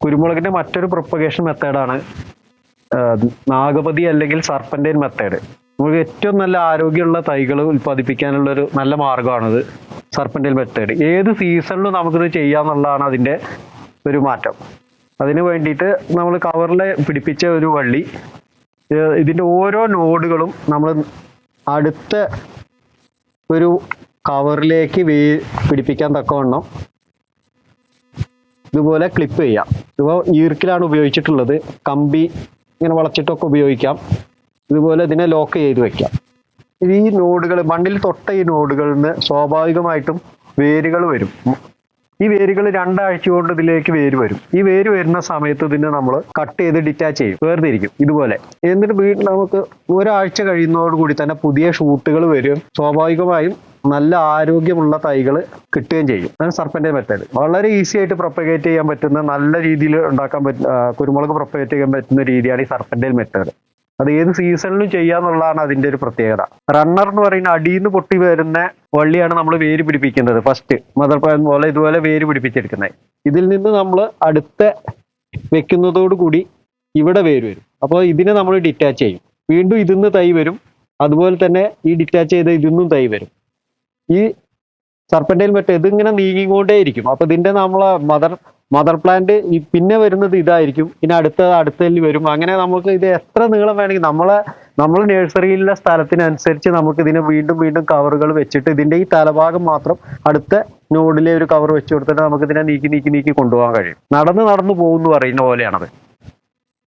കുരുമുളകിന്റെ മറ്റൊരു പ്രൊപ്പഗേഷൻ മെത്തേഡാണ് നാഗപതി അല്ലെങ്കിൽ സർപ്പന്റൈൻ മെത്തേഡ് നമുക്ക് ഏറ്റവും നല്ല ആരോഗ്യമുള്ള തൈകൾ ഉൽപ്പാദിപ്പിക്കാനുള്ള ഒരു നല്ല മാർഗമാണത് സർപ്പന്റൈൻ മെത്തേഡ് ഏത് സീസണിലും നമുക്കിത് ചെയ്യാന്നുള്ളതാണ് അതിന്റെ ഒരു മാറ്റം. അതിന് വേണ്ടിയിട്ട് നമ്മൾ കവറിൽ പിടിപ്പിച്ച ഒരു വള്ളി ഇതിന്റെ ഓരോ നോഡുകളും നമ്മൾ അടുത്ത ഒരു കവറിലേക്ക് വേ പിടിപ്പിക്കാൻ തക്കവണ്ണം ഇതുപോലെ ക്ലിപ്പ് ചെയ്യാം. ഇപ്പോൾ ഈർക്കിലാണ് ഉപയോഗിച്ചിട്ടുള്ളത്. കമ്പി ഇങ്ങനെ വളച്ചിട്ടൊക്കെ ഉപയോഗിക്കാം. ഇതുപോലെ ഇതിനെ ലോക്ക് ചെയ്ത് വെക്കാം. ഈ നോഡുകൾ മണ്ണിൽ തൊട്ട ഈ നോഡുകളിൽ നിന്ന് സ്വാഭാവികമായിട്ടും വേരുകൾ വരും. ഈ വേരുകൾ രണ്ടാഴ്ച കൊണ്ട് ഇതിലേക്ക് വേര് വരും. ഈ വേര് വരുന്ന സമയത്ത് ഇതിനെ നമ്മൾ കട്ട് ചെയ്ത് ഡിറ്റാച്ച് ചെയ്യും. വേർതിരിക്കും. ഇതുപോലെ. എന്നിട്ട് വീട്ടിൽ നമുക്ക് ഒരാഴ്ച കഴിയുന്നതോടുകൂടി തന്നെ പുതിയ ഷൂട്ടുകൾ വരും. സ്വാഭാവികമായും നല്ല ആരോഗ്യമുള്ള തൈകൾ കിട്ടുകയും ചെയ്യും. അതാണ് സർപ്പന്റെ മെത്തേഡ് വളരെ ഈസി ആയിട്ട് പ്രൊപ്പഗേറ്റ് ചെയ്യാൻ പറ്റുന്ന നല്ല രീതിയിൽ ഉണ്ടാക്കാൻ പറ്റുന്ന കുരുമുളക് പ്രൊപ്പഗേറ്റ് ചെയ്യാൻ പറ്റുന്ന രീതിയാണ് ഈ സർപ്പന്റെ മെത്തേഡ് അത് ഏത് സീസണിലും ചെയ്യാന്നുള്ളതാണ് അതിന്റെ ഒരു പ്രത്യേകത. റണ്ണർ എന്ന് പറയുന്ന അടിയിൽ നിന്ന് പൊട്ടി വരുന്ന വള്ളിയാണ് നമ്മൾ വേര് പിടിപ്പിക്കുന്നത് ഫസ്റ്റ് മദർ പ്ലാൻ പോലെ ഇതുപോലെ വേര് പിടിപ്പിച്ചെടുക്കുന്നത് ഇതിൽ നിന്ന് നമ്മൾ അടുത്ത വെക്കുന്നതോടുകൂടി ഇവിടെ വേര് വരും. അപ്പോൾ ഇതിനെ നമ്മൾ ഡിറ്റാച്ച് ചെയ്യും. വീണ്ടും ഇതിന്ന് തൈ വരും. അതുപോലെ തന്നെ ഈ ഡിറ്റാച്ച് ചെയ്ത ഇതിന്നും തൈ വരും. ഈ സർപ്പന്റൈൽ മറ്റേ ഇതിങ്ങനെ നീങ്ങിക്കൊണ്ടേയിരിക്കും അപ്പൊ ഇതിന്റെ നമ്മളെ മദർ മദർ പ്ലാന്റ് ഈ പിന്നെ വരുന്നത് ഇതായിരിക്കും. ഇനി അടുത്ത അടുത്തതിൽ വരും. അങ്ങനെ നമുക്ക് ഇത് എത്ര നീളം വേണമെങ്കിൽ നമ്മളെ നമ്മൾ നഴ്സറിയിലെ സ്ഥലത്തിനനുസരിച്ച് നമുക്ക് ഇതിനെ വീണ്ടും വീണ്ടും കവറുകൾ വെച്ചിട്ട് ഇതിന്റെ ഈ തലഭാഗം മാത്രം അടുത്ത നോഡിലെ ഒരു കവർ വെച്ച് കൊടുത്തിട്ട് നമുക്ക് ഇതിനെ നീക്കി നീക്കി നീക്കി കൊണ്ടുപോകാൻ കഴിയും. നടന്ന് നടന്നു പോകുന്നു പറയുന്ന പോലെയാണത്.